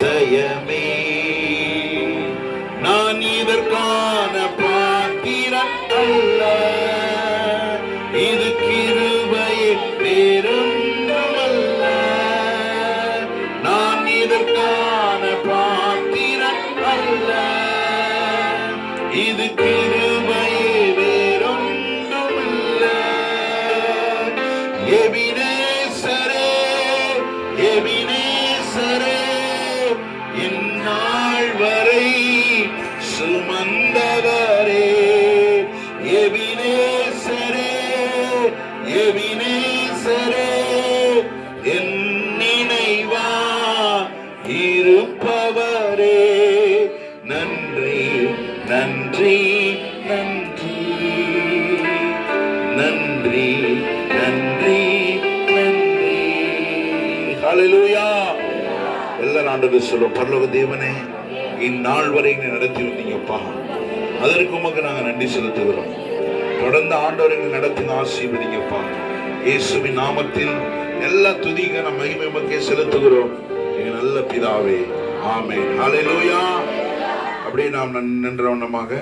ஜெயமே நான் இதற்கான பாத்திரன் அல்ல. இது கிருபையே வேறொன்றுமல்ல நான் இதற்கான பாத்திரன் அல்ல. இது கிருபையே வேறொன்றுமல்ல எபினேசரே எபினேசரே இருப்பவரே. நன்றி நன்றி நன்றி. நன்றி நன்றி நன்றி. ஹalleluya. எல்லா ஆண்டு சொல்லும் பரலோக தேவனே இந்நாள் வரை நீ நடத்தி வந்தீங்கப்பா. அதற்கு உமக்கு நாங்கள் நன்றி செலுத்துகிறோம். தொடர்ந்து ஆண்டவரை நடத்தின ஆசீர்வதிங்கப்பா. இயேசுவின் நாமத்தில் எல்லா துதிக மகிமை உமக்கே செலுத்துகிறோம். நல்ல பிதாவே. ஆமென். ஹalleluya. அப்படியே நாம் நின்றவண்ணமாக